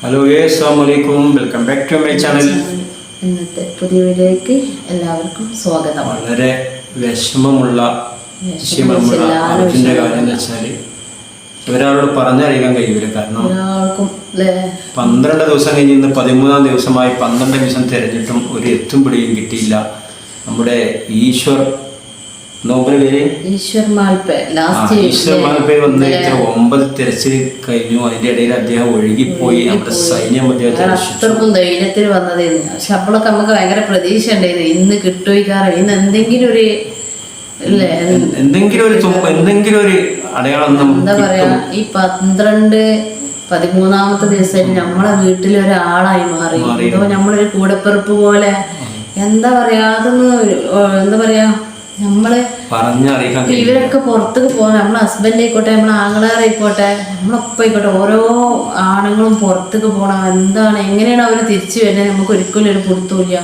Hello അസ്സാം വലൈക്കും welcome back to my channel ഇന്നത്തെ പുതിയ വീഡിയോയ്ക്ക് എല്ലാവർക്കും സ്വാഗതം. വളരെ വിഷമമുള്ള വിഷമമുള്ള അർജുന്റെ കാര്യം എന്ന് വെച്ചാൽ ഒരാളോട് പറഞ്ഞറിയിക്കാൻ കഴിയില്ല കാരണം പന്ത്രണ്ട് ദിവസം കഴിഞ്ഞ് ഇന്ന് പതിമൂന്നാം ദിവസമായി പന്ത്രണ്ട് ദിവസം തിരഞ്ഞിട്ടും ഒരു എത്തും പിടിയും കിട്ടിയില്ല. നമ്മുടെ ഈശ്വർ നോബൽ പേര്? ഈശ്വർ മാൽപ്പെ ലാസ്റ്റ് ഈശ്വർ മാൽപേ വന്ന് ഇത്ര ഒമ്പത് തിരച്ചിൽ കഴിഞ്ഞു. അതിന്റെ ഇടയിൽ അദ്ദേഹം ഒഴുകിപ്പോയി. നമ്മുടെ സൈന്യം അദ്ദേഹത്തെ അത്രക്കും ധൈര്യത്തിൽ വന്നതായിരുന്നു പക്ഷെ അപ്പോഴൊക്കെ നമുക്ക് ഭയങ്കര പ്രതീക്ഷ ഉണ്ടായിരുന്നു ഇന്ന് കിട്ടുമായിക്കാറ് ഇന്ന് എന്തെങ്കിലും ഒരു എന്തെങ്കിലും ഒരു എന്തെങ്കിലും ഒരു അടയാളം എന്താ പറയാ? ഈ പന്ത്രണ്ട് പതിമൂന്നാമത്തെ ദിവസം നമ്മളെ വീട്ടിൽ ഒരാളായി മാറി. എന്തോ നമ്മളൊരു കൂടപ്പിറപ്പ് പോലെ. എന്താ പറയാ? അതൊന്നും എന്താ പറയാ? നമ്മൾ ഇവരൊക്കെ പുറത്തേക്ക് പോകുന്ന നമ്മളെ ഹസ്ബൻഡ് ആയിക്കോട്ടെ നമ്മളെ ആങ്ങളാറായിക്കോട്ടെ നമ്മളൊപ്പം ആയിക്കോട്ടെ ഓരോ ആണുങ്ങളും പുറത്തേക്ക് പോകണം എന്താണ് എങ്ങനെയാണ് അവർ തിരിച്ചു വരുന്നത് നമുക്ക് ഒരിക്കലും ഒരു പുറത്തുമില്ല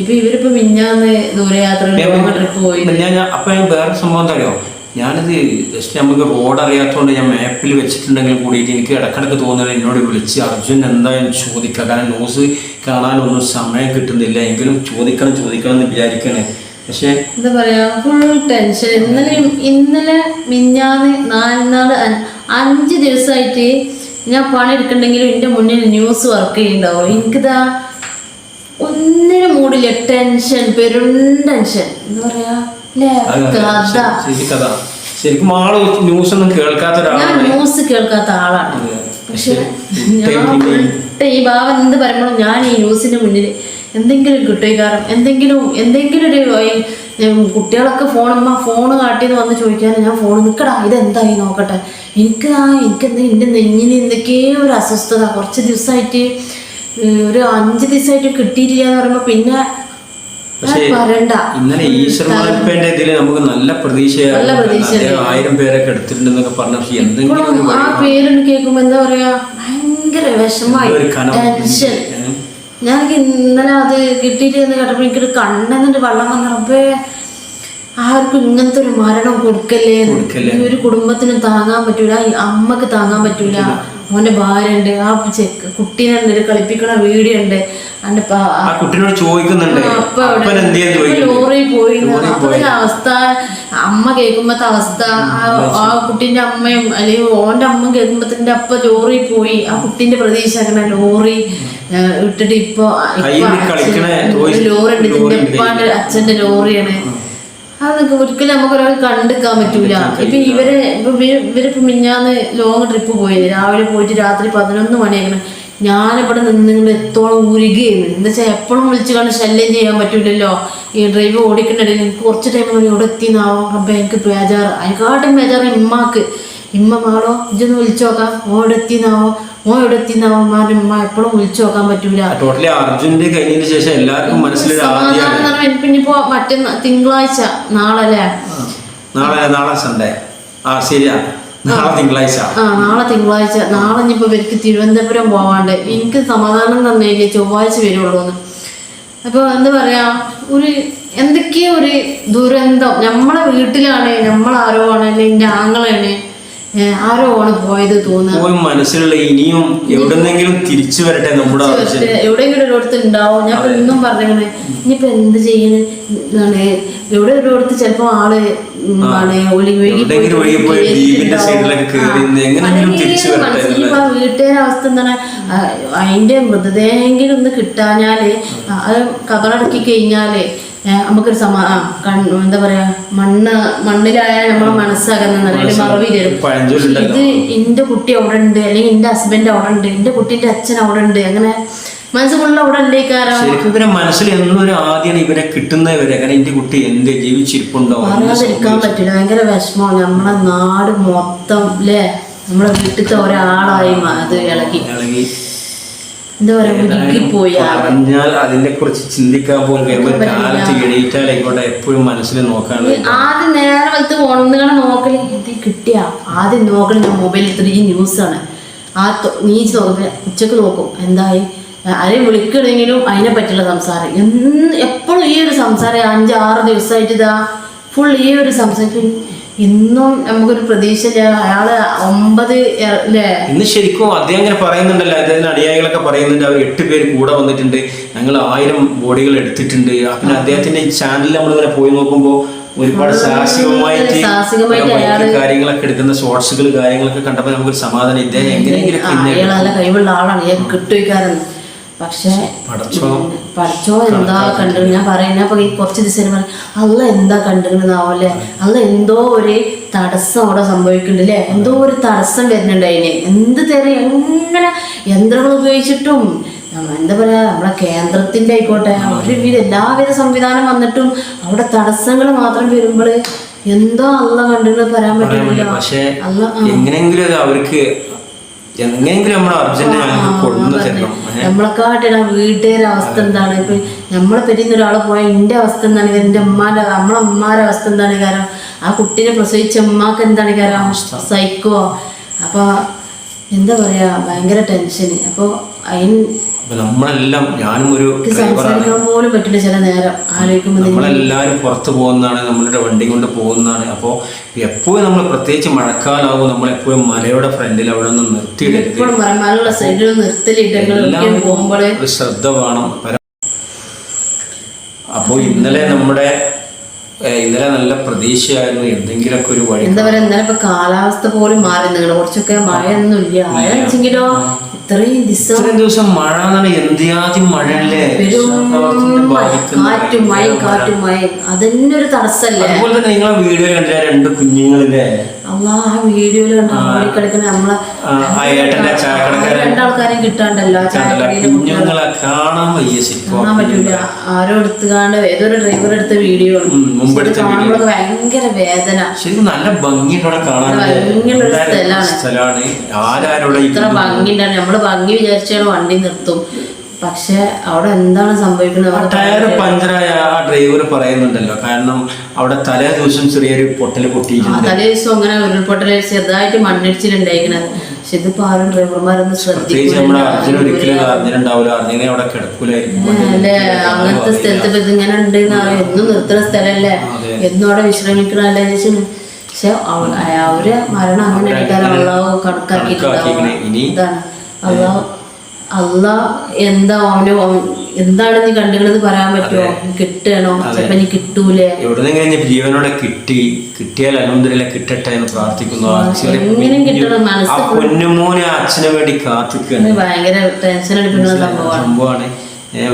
ഇപ്പൊ ഇവരിപ്പോ മിഞ്ഞാന്ന് ദൂരയാത്ര ട്രിപ്പ് പോയി. ഞാൻ അപ്പൊ വേറെ സംഭവം എന്താ അറിയോ? ഞാനിത് ജസ്റ്റ് നമുക്ക് റോഡ് അറിയാത്തതുകൊണ്ട് ഞാൻ മാപ്പിൽ വെച്ചിട്ടുണ്ടെങ്കിൽ കൂടി എനിക്ക് ഇടക്കിടക്ക് തോന്നുന്നത് എന്നോട് വിളിച്ച് അർജുൻ എന്തായാലും ചോദിക്കുക. കാരണം ന്യൂസ് കാണാനൊന്നും സമയം കിട്ടുന്നില്ല. എങ്കിലും ചോദിക്കണം ചോദിക്കണം എന്ന് വിചാരിക്കണേ. പക്ഷേ എന്താ പറയാ ഫുൾ ടെൻഷൻ ഇന്നലെ ഇന്നലെ മിഞ്ഞാന്ന് നാല് അ- അഞ്ച് ദിവസമായിട്ട് ഞാൻ പണി എടുക്കണ്ടെങ്കിലും എന്റെ മുന്നിൽ ന്യൂസ് വർക്ക് ചെയ്യുന്നുണ്ടാവും എനിക്കിതാ ഒന്നിനും മൂടില്ല ടെൻഷൻ പെരും ടെൻഷൻ എന്താ പറയാ കഥ. ശരിക്കും ആൾ ന്യൂസ് ഒന്നും കേൾക്കാത്ത ഞാൻ ഒരാളാണ് ന്യൂസ് കേൾക്കാത്ത ആളാണ്. പക്ഷെ ഈ ഭാവം എന്ത് പറയുമ്പോഴും ഞാൻ ഈ ന്യൂസിന്റെ മുന്നിൽ എന്തെങ്കിലും കിട്ടുകാരം? എന്തെങ്കിലും എന്തെങ്കിലും ഒരു കുട്ടികളൊക്കെ ഫോൺ ഫോണമ്മ ഫോൺ കാട്ടിന്ന് വന്ന് ചോദിക്കാൻ ഞാൻ ഫോൺ നിൽക്കടാ ഇതെന്തായി നോക്കട്ടെ? എനിക്ക് ആ എനിക്ക് എന്താ എന്റെ നെഞ്ഞിന് എന്തൊക്കെയോ ഒരു അസ്വസ്ഥത. കുറച്ച് ദിവസമായിട്ട് ഒരു അഞ്ച് ദിവസമായിട്ട് കിട്ടിയിട്ടില്ല എന്ന് പറയുമ്പോൾ പിന്നെ ഇന്നലെ ഈശ്വരമാൽപ്പേന്റെ ഇതിൽ നമുക്ക് നല്ല പ്രതീക്ഷയായിരുന്നു. ആയിരം പേരൊക്കെ എടുത്തിട്ടുണ്ടെന്നൊക്കെ പറഞ്ഞു എന്തെങ്കിലും ആ പേരൊന്ന് കേൾക്കുമ്പോ എന്താ പറയാ? ഭയങ്കര വിഷമായി ടെൻഷൻ ഏഹ്? ഞാനൊക്കെ ഇന്നലെ അത് കിട്ടിയിട്ട് എന്ന് കേട്ടപ്പോൾ എനിക്കൊരു കണ്ണെന്നിട്ട് വെള്ളം വന്നപ്പോ ആർക്കും ഇങ്ങനത്തെ ഒരു മരണം കൊടുക്കല്ലേ? ഈ ഒരു കുടുംബത്തിന് താങ്ങാൻ പറ്റൂല ഈ അമ്മയ്ക്ക് താങ്ങാൻ പറ്റൂല. മോന്റെ ഭാര്യ ഉണ്ട് ആ ചെക്ക് കുട്ടീനെ ഉണ്ട് കളിപ്പിക്കണ വീഡിയോ ഉണ്ട് ലോറി പോയി. ലോറി അപ്പൊ പോയി. അവസ്ഥ അമ്മ കേൾക്കുമ്പത്തെ അവസ്ഥ. ആ- കുട്ടിന്റെ അമ്മയും അല്ലെങ്കിൽ ഓന്റെ അമ്മ കേൾക്കുമ്പത്തിന്റെ അപ്പ ലോറി പോയി. ആ കുട്ടീന്റെ പ്രതീക്ഷ അങ്ങനെ ലോറി ഇട്ടിട്ട് ഇപ്പൊ ലോറി ഉണ്ട്. ഇതിന്റെ ഉപ്പാന്റെ അച്ഛന്റെ ലോറിയാണ്. അതൊക്കെ ഒരിക്കലും നമുക്ക് ഒരാൾ കണ്ടെടുക്കാൻ പറ്റൂല. ഇപ്പൊ ഇവരെ ഇപ്പൊ ഇവർ ഇവരിപ്പോ മിഞ്ഞാന്ന് ലോങ് ട്രിപ്പ് പോയത് രാവിലെ പോയിട്ട് രാത്രി പതിനൊന്ന് മണിയാക്കണം ഞാനിവിടെ നിന്നിങ്ങനെ എത്തോളം ഉരുകയാണ് എന്താ വെച്ചാൽ എപ്പോഴും വിളിച്ചു കണ്ട് ശല്യം ചെയ്യാൻ പറ്റൂലല്ലോ. ഈ ഡ്രൈവ് ഓടിക്കണ്ടിടയിൽ എനിക്ക് കുറച്ച് ടൈം കൂടി ഇവിടെ എത്തിന്നാവോ. അപ്പം എനിക്ക് ബേജാറ്. അതിനെക്കാട്ടും ബേജാറ് ഇമ്മാക്ക്. ഇമ്മ മാളോ ഇജൊന്ന് വിളിച്ചു നോക്കാം. ഓ ഇവിടെ എത്തിന്നാവോ? ഓ ഇവിടെ എത്തിന്നാവോ? മാറി ഇമ്മ എപ്പോഴും വിളിച്ചു നോക്കാൻ പറ്റൂല. ടോട്ടലി അർജുന്റെ കഴിഞ്ഞതിന് ശേഷം എല്ലാവർക്കും മനസ്സിലായി ഇനിയിപ്പോ മറ്റേ തിങ്കളാഴ്ച നാളെ അല്ലേ നാളെ നാളെ സൺഡേ ആ ശരിയാ നാളെ തിങ്കളാഴ്ച. ആ നാളെ തിങ്കളാഴ്ച. നാളെ ഇനിയിപ്പോ ഇവർക്ക് തിരുവനന്തപുരം പോവാണ്ട്. എനിക്ക് സമാധാനം തന്നില്ലേ ചൊവ്വാഴ്ച വരുള്ളൂ എന്ന് അപ്പൊ എന്താ പറയാ ഒരു എന്തൊക്കെയോ ഒരു ദുരന്തം. നമ്മളെ വീട്ടിലാണ് നമ്മളാരോ ആണ് അല്ലെങ്കിൽ ആങ്ങളാണ് ആരോ ആണ് പോയത് തോന്നുന്നു. മനസ്സിലുള്ള ഇനിയും എവിടെന്നെങ്കിലും തിരിച്ചു വരട്ടെ നമ്മുടെ എവിടെയെങ്കിലും ഒരിടത്ത് ഉണ്ടാവും. ഞാൻ ഇന്നും പറഞ്ഞേ ഇനിയിപ്പോ എന്ത് ചെയ്യണ്? എവിടെ ഒരിടത്ത് ചിലപ്പോ ആൾ വീട്ടുകാരുടെ അവസ്ഥ എന്താണ്? അതിന്റെ മൃതദേഹമെങ്കിലും ഒന്ന് കിട്ടാഞ്ഞാൽ അത് കബറടക്കി കഴിഞ്ഞാൽ നമുക്കൊരു സമാ എന്താ പറയാ മണ്ണ് മണ്ണിലായ നമ്മളെ മനസ്സാകുന്ന മറവി തരും ഇത് എന്റെ കുട്ടി അവിടെ ഉണ്ട് അല്ലെങ്കിൽ എന്റെ ഹസ്ബൻഡ് അവിടെ ഉണ്ട് എന്റെ കുട്ടിന്റെ അച്ഛൻ അവിടെ ഉണ്ട് അങ്ങനെ മനസ്സുകൊള്ള അവിടെ ഇവരെ മനസ്സിൽ എന്നൊരു ആദ്യമാണ് ഇവരെ കിട്ടുന്നവരെ കാരണം എന്റെ കുട്ടി എന്ത് ജീവിച്ചിരിപ്പുണ്ടോ? പറയാതിരിക്കാൻ പറ്റില്ല. ഭയങ്കര വിഷമം നമ്മളെ നാട് മൊത്തം അല്ലേ നമ്മളെ വീട്ടിലത്തെ ഒരാളായി അത് ഇളകി. ഇളകി. എന്താ പറയാ ഉരുക്കിപ്പോയി പറഞ്ഞാൽ അതിനെ കുറിച്ച് ചിന്തിക്കാൻ കാലത്ത് എണീറ്റാലായിക്കോട്ടെ എപ്പോഴും മനസ്സിൽ ആദ്യം നേരെ വലത്ത് ഉണന്നുകളെ നോക്കൽ. കിട്ടിയ? ആദ്യം നോക്കണ ഞാൻ മൊബൈലിൽ ഇത്ര ഈ ന്യൂസാണ് ആ നീ നീച്ച് ഉച്ചയ്ക്ക് നോക്കും. എന്തായി? ആരെയും വിളിക്കണമെങ്കിലും അതിനെ പറ്റിയുള്ള സംസാരം. എന്ന് എപ്പോഴും ഈ ഒരു സംസാരം അഞ്ച് ആറ് ദിവസമായിട്ട് ഇതാ. ഫുൾ ഈ ഒരു സംസാരം. ഇന്നും നമുക്കൊരു പ്രതീക്ഷ അയാൾ ഒമ്പത് ഇന്ന് ശരിക്കും അദ്ദേഹം അങ്ങനെ പറയുന്നുണ്ടല്ലോ. അദ്ദേഹത്തിന്റെ അനുയായികളൊക്കെ പറയുന്നുണ്ട്. അവർ എട്ട് പേര് കൂടെ വന്നിട്ടുണ്ട്. ഞങ്ങൾ ആയിരം ബോഡികൾ എടുത്തിട്ടുണ്ട്. പിന്നെ അദ്ദേഹത്തിന്റെ ചാനലിൽ നമ്മൾ നമ്മളിങ്ങനെ പോയി നോക്കുമ്പോൾ ഒരുപാട് സാഹസികമായിട്ട് കാര്യങ്ങളൊക്കെ എടുക്കുന്ന ഷോർട്സുകൾ കാര്യങ്ങളൊക്കെ കണ്ടപ്പോൾ നമുക്കൊരു സമാധാനം. ഇദ്ദേഹം എങ്ങനെയെങ്കിലും കഴിവുള്ള ആളാണ്. കിട്ടുവയ്ക്കാറുണ്ട് പക്ഷേ പഠിച്ചോ? എന്താ കണ്ടു? ഞാൻ പറയുന്ന അപ്പൊ ഈ കുറച്ച് ദിവസം പറയും അല്ല എന്താ കണ്ടിരുന്നാവല്ലേ അല്ല എന്തോ ഒരു തടസ്സം അവിടെ സംഭവിക്കുന്നുണ്ട് അല്ലേ? എന്തോ ഒരു തടസ്സം വരുന്നുണ്ട് അതിന് എന്ത് തരം എങ്ങനെ യന്ത്രങ്ങൾ ഉപയോഗിച്ചിട്ടും എന്താ പറയാ നമ്മളെ കേന്ദ്രത്തിന്റെ ആയിക്കോട്ടെ ഒരുവിധ എല്ലാവിധ സംവിധാനം വന്നിട്ടും അവിടെ തടസ്സങ്ങൾ മാത്രം വരുമ്പോൾ എന്തോ അല്ല കണ്ടിട്ട് പറയാൻ പറ്റില്ല. പക്ഷേ അല്ല എങ്ങനെയെങ്കിലും അവർക്ക് എങ്ങനെയെങ്കിലും നമ്മുടെ അർജന്റ് ഞങ്ങൾക്ക് കൊണ്ടു തരണം. വീട്ടുകാരുടെ അവസ്ഥ എന്താണ്? ഇപ്പൊ നമ്മളെ പെരുന്ന ഒരാളെ പോയ എന്റെ അവസ്ഥ എന്താണ്? എന്റെ ഉമ്മാന്റെ നമ്മളെ ഉമ്മാരുടെ അവസ്ഥ എന്താണ് കാരണം? ആ കുട്ടീനെ പ്രസവിച്ച ഉമ്മാക്ക് എന്താണ് കാരണം? സൈക്കോ. അപ്പൊ എന്താ പറയാ? ഭയങ്കര ടെൻഷന്. അപ്പൊ അതിന് നമ്മളെല്ലാം ഞാനും ഒരു സംസാരിക്കാൻ പോലും പറ്റില്ല ചില നേരം. ആലോചിക്കുമ്പോൾ നമ്മളെല്ലാവരും പുറത്ത് പോകുന്നതാണ് നമ്മളുടെ വണ്ടി കൊണ്ട് പോകുന്നതാണ്. അപ്പോൾ എപ്പോഴും നമ്മൾ പ്രത്യേകിച്ച് മഴക്കാലാവും നമ്മൾ എപ്പോഴും മലയുടെ ഫ്രണ്ടിൽ അവിടെ നിന്ന് നിർത്തിയിടരുത്. ഒരു ശ്രദ്ധ വേണം. അപ്പോൾ ഇന്നലെ നമ്മുടെ ഇന്നലെ നല്ല പ്രതീക്ഷയായിരുന്നു. എന്തെങ്കിലുമൊക്കെ ഒരു വഴി എന്താ പറയാ ഇന്നലെ ഇപ്പൊ കാലാവസ്ഥ പോലും മാറി. നിങ്ങൾ കുറച്ചൊക്കെ മഴയൊന്നും ഇല്ല. മഴ വെച്ചെങ്കിലോ ഇത്രയും ദിവസം ഇത്രയും ദിവസം മഴ എന്നാണ് എന്തിയാദ്യം മഴയല്ലേ? കാറ്റും മഴയും കാറ്റും മഴയും അതന്നെ ഒരു തടസ്സല്ലേ? അതുപോലെ തന്നെ നിങ്ങളെ വീഡിയോ കണ്ടില്ല രണ്ട് കുഞ്ഞുങ്ങളില്ലേ? കിട്ടാണ്ടല്ലോ കുഞ്ഞുങ്ങളെ കാണാൻ വയ്യ കാണാൻ പറ്റൂല. ആരോ എടുത്തുകാണ്ട് ഏതൊരു ഡ്രൈവർ എടുത്ത വീഡിയോ ആണ്. ഉം, മുമ്പെടുത്ത കാണുമ്പോൾ ഭയങ്കര വേദന. ശരിക്കും നല്ല ഭംഗിയുടെ കാണാൻ. സ്ഥലമാണ് ഇത്ര ഭംഗി ഉണ്ടാണ് നമ്മൾ ഭംഗി വിചാരിച്ചാണ് വണ്ടി നിർത്തും. പക്ഷെ അവിടെ എന്താണ് സംഭവിക്കുന്നത്? ടയർ പഞ്ചറായ ആ ഡ്രൈവർ പറയുന്നുണ്ടല്ലോ. കാരണം അവിടെ തലേ ദിവസം ചെറിയൊരു പൊട്ടൽ പൊട്ടിയിട്ടുണ്ട്. തലേ ദിവസം അങ്ങനെ ഉരുൾപൊട്ടൽ ചെറുതായിട്ട് മണ്ണിടിച്ചിലുണ്ടായിരിക്കുന്നത് പക്ഷെ ഇതിപ്പോ ആരും ഡ്രൈവർമാരൊന്നും ശ്രദ്ധിച്ചു നമ്മുടെ അർജുന ഒരിക്കലും അറിഞ്ഞിട്ടുണ്ടാവില്ല. അർജുനെ അവിടെ കിടക്കൂലേ അല്ലേ? അങ്ങനത്തെ സ്ഥലത്ത് ഇപ്പൊ ഇതിങ്ങനെ ഉണ്ട് എന്നും നിർത്തുന്ന സ്ഥലല്ലേ എന്നും അവിടെ വിശ്രമിക്കണല്ലേ ചോദിച്ചു പക്ഷെ അവർ മരണം അങ്ങനെ എടുക്കാറ് അള്ളാഹു കണക്കാക്കിയിട്ടുണ്ടാവും കണക്കാക്കിക്കണേ. അള്ളാ എന്താ അവന് എന്താണ് നീ കണ്ടുകളെന്ന് പറയാൻ പറ്റുമോ കിട്ടണോ? ചിലപ്പോ നീ കിട്ടൂലേ? എവിടുന്നെങ്കിലും ജീവനോടെ കിട്ടി? കിട്ടിയാൽ അലഹദില്ല കിട്ടട്ടെ എന്ന് പ്രാർത്ഥിക്കുന്നു. എങ്ങനെയും കിട്ടണം. മനസ്സ് പൊന്നുമോനെ അച്ഛന് വേണ്ടി കാത്തിക്കുകയാണ് ഭയങ്കര ടെൻഷൻ എടുക്കുന്ന സംഭവമാണ്.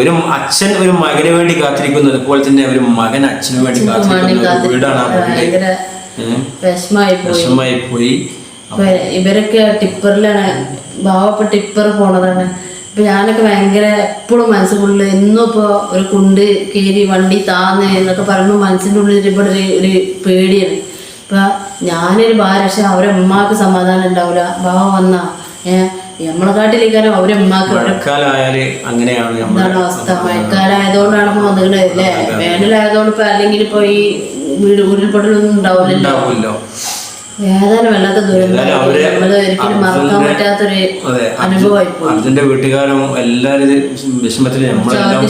ഒരു അച്ഛൻ ഒരു മകന് വേണ്ടി കാത്തിരിക്കുന്നു. അതുപോലെ തന്നെ ഒരു മകൻ അച്ഛന് വേണ്ടി കാത്തിരിക്കുന്നു. വീടാണ് ആ വീട്. വിഷമായി പോയി. ഇവരൊക്കെ ടിപ്പറിലാണ് പാവപ്പെട്ട ടിപ്പർ പോണതാണ്. ഇപ്പൊ ഞാനൊക്കെ ഭയങ്കര എപ്പോഴും മനസ്സിനുള്ളിൽ എന്നും ഇപ്പൊ ഒരു കുണ്ട് കീരി വണ്ടി താന്ന് എന്നൊക്കെ പറയുമ്പോൾ മനസ്സിന്റെ ഉള്ളിൽ ഇവിടെ ഒരു ഒരു പേടിയാണ്. ഇപ്പൊ ഞാനൊരു ഭാരക്ഷ അവരെ ഉമ്മാക്ക് സമാധാനം ഉണ്ടാവില്ല ഭാവം വന്നാ ഏഹ് നമ്മളെ കാട്ടിലേക്കാരും അവരെ ഉമ്മാക്ക് എന്താണ് അങ്ങനെയാണ് അവസ്ഥ? മഴക്കാലായതുകൊണ്ടാണ് ഇപ്പൊ വന്നിട്ട് അല്ലേ? വേനലായതുകൊണ്ട് ഇപ്പൊ അല്ലെങ്കിൽ ഇപ്പൊ ഈ വീട് ഉരുൾപൊട്ടലൊന്നും ഉണ്ടാവില്ലല്ലോ. അവർ അർജുന്റെ- വീട്ടുകാരും എല്ലാവരും ഇത് വിഷമത്തിൽ നമ്മളെല്ലാം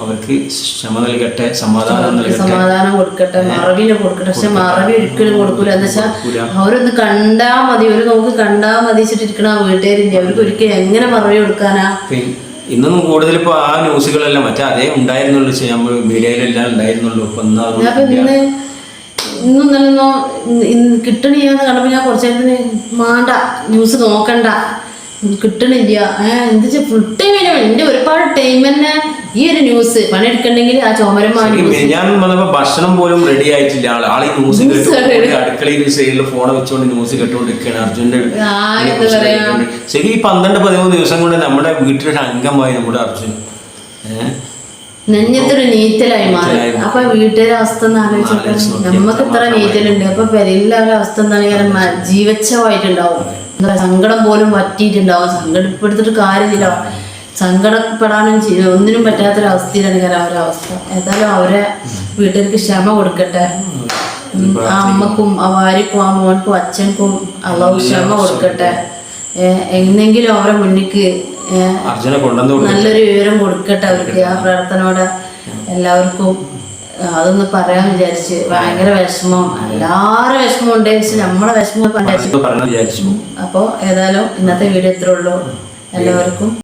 അവർക്ക് ക്ഷമ നൽകട്ടെ സമാധാനം നൽകട്ടെ. സമാധാനം കൊടുക്കട്ടെ മറവിനെ കൊടുക്കട്ടെ. പക്ഷെ മറവി ഒരിക്കലും കൊടുക്കൂല. എന്താ വെച്ചാൽ അവരൊന്ന് കണ്ടാ മതി. ഒരു നമുക്ക് കണ്ടാ മതി വെച്ചിട്ടിരിക്കണ ആ വീട്ടുകാരില്ലേ? അവർക്ക് ഒരിക്കലും എങ്ങനെ മറവി കൊടുക്കാനാ? ഇന്നും കൂടുതൽ ഇപ്പൊ ആ ന്യൂസുകളെല്ലാം മറ്റേ അതേ ഉണ്ടായിരുന്നുള്ളൂ. നമ്മൾ മീഡിയയിലെല്ലാം ഉണ്ടായിരുന്നുള്ളൂ. ഇപ്പൊ ഇന്ന് അതൊന്നും ഞാൻ ഇപ്പൊ ഇന്ന് ഇന്നും നല്ലെന്നോ കിട്ടണില്ലാന്ന് കണ്ടപ്പോ ഞാൻ കുറച്ച് നേരത്തിന് മാണ്ട ന്യൂസ് നോക്കണ്ട. കിട്ടണില്ല. ഏഹ് എന്ത് ഫുൾ ടൈം എന്റെ ഒരുപാട് ടൈം തന്നെ ഈ ഒരു ന്യൂസ് പണിയെടുക്കണ്ടെങ്കിൽ ആ ചോമരന്മാര് ഞാൻ ഭക്ഷണം പോലും റെഡി ആയിട്ടില്ല. ആൾ ഈ ന്യൂസ് അടുക്കളയിൽ സൈഡിൽ ഫോൺ വെച്ചുകൊണ്ട് ന്യൂസ് കേട്ടുകൊണ്ടിരിക്കുകയാണ് അർജുന്റെ. ശരി ഈ പന്ത്രണ്ട് പതിമൂന്ന് ദിവസം കൊണ്ട് നമ്മുടെ വീട്ടിലൊരു അംഗമായി നമ്മുടെ അർജുൻ. ഏഹ് നെഞ്ഞത്തൊരു നീറ്റലായി മാറി. അപ്പൊ വീട്ടുകാരുടെ അവസ്ഥ ഒന്ന് ആലോചിച്ചോട്ടെ നമുക്ക് ഇത്ര നീറ്റലുണ്ട്. അപ്പൊ പെരയിലെ അവസ്ഥ എന്താണെങ്കിൽ ജീവച്ഛമായിട്ടുണ്ടാവും സങ്കടം പോലും പറ്റിയിട്ടുണ്ടാവും സങ്കടപ്പെടുത്തിട്ട് കാര്യമില്ല. സങ്കടപ്പെടാനും ഒന്നിനും പറ്റാത്തൊരവസ്ഥയിലാണ് കാരണം അവരുടെ അവസ്ഥ. ഏതായാലും അവരെ വീട്ടുകാർക്ക് ക്ഷമ കൊടുക്കട്ടെ. ആ അമ്മക്കും ആ ഭാര്യക്കും ആ മോൻക്കും അച്ഛൻക്കും അള്ളാഹു ക്ഷമ കൊടുക്കട്ടെ. എന്നെങ്കിലും അവരെ മുന്നിക്ക് അർജുനെ കൊണ്ടുവന്ന് നല്ലൊരു വിവരം കൊടുക്കട്ടെ അവർക്ക്. ആ പ്രാർത്ഥനയോടെ എല്ലാവർക്കും അതൊന്ന് പറയാൻ വിചാരിച്ച് ഭയങ്കര വിഷമം. എല്ലാവരും വിഷമം ഉണ്ട് പക്ഷെ നമ്മളെ വിഷമം വിചാരിച്ചു. അപ്പോൾ ഏതായാലും ഇന്നത്തെ വീഡിയോ ഇത്രേ ഉള്ളൂ. എല്ലാവർക്കും